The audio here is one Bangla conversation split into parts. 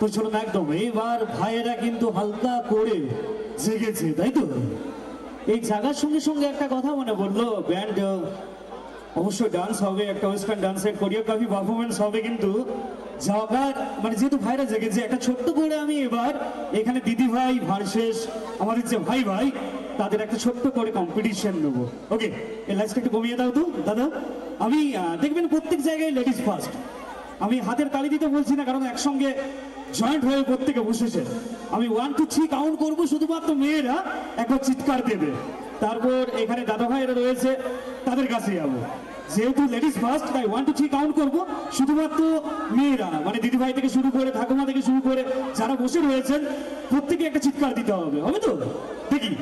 তো চলুন একদম। এবার ভাইয়েরা কিন্তু হালকা করে জেগেছে, তাই তো? এই জায়গার সঙ্গে সঙ্গে একটা কথা মনে বলল ব্যান্ড অবশ্যই ডান্স হবে, একটা ওয়েস্টার্ন ডান্সের কোরিওগ্রাফি পারফরমেন্স হবে কিন্তু জাগার মানে যেহেতু ভাইরা জেগেছে, একটা ছোট্ট করে আমি এবার এখানে দিদি ভাই ভার্সেস আমাদের যে ভাই ভাই, তাদের একটা ছোট্ট করে কম্পিটিশন নেব। ওকে এই লাইসটা একটু কমিয়ে দাও তো, দাদা। আমি দেখবেন প্রত্যেক জায়গায় লেডিস ফার্স্ট আমি হাতের তালি দিতে বলছি না, কারণ একসঙ্গে জয়েন্ট হয়ে প্রত্যেকে বসেছে। আমি ওয়ান টু থ্রি কাউন্ট করব, শুধুমাত্র মেয়েরা একবার চিৎকার দেবে। তারপর এখানে দাদা ভাইয়েরা রয়েছে, তাদের কাছে যাব। যেহেতু লেডিস ফার্স্ট তাই ওয়ান টু থ্রি কাউন্ট করব, শুধুমাত্র মেয়েরা মানে দিদি ভাই থেকে শুরু করে, ঠাকুমা থেকে শুরু করে, যারা বসে রয়েছেন, প্রত্যেকে একটা চিৎকার দিতে হবে হবে তো? দেখি।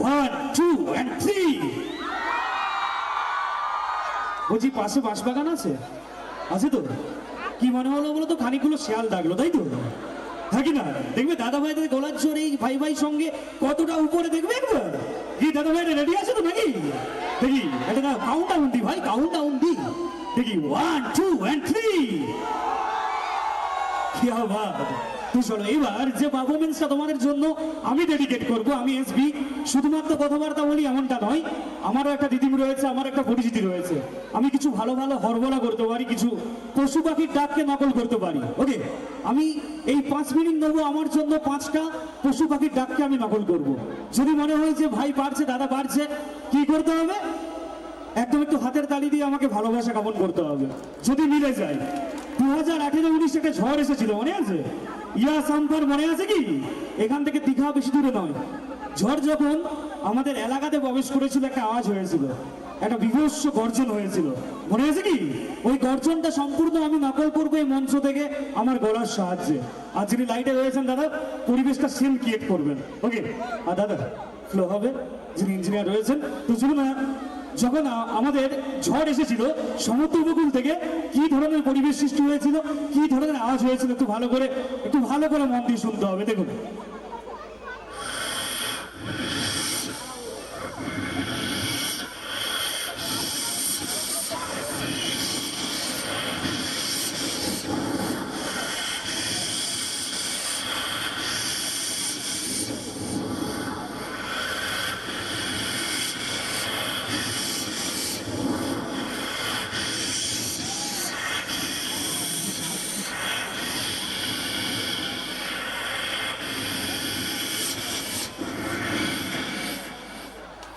ওয়ান টু অ্যান্ড থ্রি বলছি, পাশে বাঁশবাগান আছে? আছে তো? কি মনে হলো বলো তো? খানিকগুলো শেয়াল ডাকলো তাই তো? থাকি না? দেখবে দাদা ভাইদের গলার জোর এই ভাই ভাই সঙ্গে কতটা উপরে দেখবে একবার? কি দাদা ভাইরা রেডি আছে তো নাকি? দেখি, একটা কাউন্ট ডাউন দি ভাই কাউন্ট ডাউন দি। দেখি ওয়ান টু অ্যান্ড থ্রি কি আবার তো চলো এবার যে পারফরমেন্সটা তোমাদের জন্য আমি ডেডিকেট করব, আমি এসবি শুধুমাত্র কথাবার্তা বলি এমনটা নয়, আমারও একটা দিদিম রয়েছে, আমার একটা পরিচিতি রয়েছে। আমি কিছু ভালো ভালো হরবলা করতে পারি, কিছু পশু পাখির ডাককে নকল করতে পারি ওকে আমি এই পাঁচ মিনিট নেব, আমার জন্য পাঁচটা পশু পাখির ডাককে আমি নকল করব। যদি মনে হয় যে ভাই পারছে দাদা পারছে কি করতে হবে? একদম একটু হাতের তালি দিয়ে আমাকে ভালোবাসা জ্ঞাপন করতে হবে। যদি মিলে যায় দু হাজার আঠেরো উনিশ একটা ঝড় এসেছিল, মনে আছে? ইয়া সাম্পার মনে আছে কি? এখান থেকে দীঘা বেশি দূরে নয়। ঝড় যখন আমাদের এলাকাতে প্রবেশ করেছিল, একটা আওয়াজ হয়েছিল। একটা বিভৎস গর্জন হয়েছিল। মনে আছে কি? ওই গর্জনটা সম্পূর্ণ আমি নকল করব এই মঞ্চ থেকে আমার গলার সাহায্যে। আর যিনি লাইটে রয়েছেন, দাদা, পরিবেশটা সেম ক্রিয়েট করবেন। ওকে আর দাদা ফ্লো হবে। যিনি ইঞ্জিনিয়ার রয়েছেন, তো চলুন যখন আমাদের ঝড় এসেছিল, সমুদ্র উপকূল থেকে কি ধরনের পরিবেশ সৃষ্টি হয়েছিল, কি ধরনের আওয়াজ হয়েছিল, একটু ভালো করে একটু ভালো করে মন দিয়ে শুনতে হবে, দেখুন।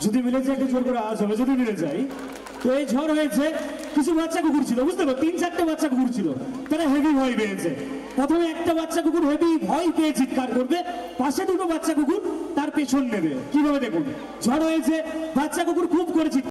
যদি মিলে যায়, একটু জোর করে আওয়াজ হবে, যদি মিলে যায়। তো এই ঝড় হয়েছে, কিছু বাচ্চা কুকুর ছিল, বুঝতে পারো, তিন, চারটে বাচ্চা কুকুর ছিল, তারা হেভি ভয় পেয়েছে। প্রথমে একটা বাচ্চা কুকুর হেভি ভয় পেয়ে চিৎকার করবে, পাশে দুটো বাচ্চা কুকুর তার পেছন নেবে। কীভাবে দেখুন? ঝড় হয়েছে, বাচ্চা কুকুর খুব করে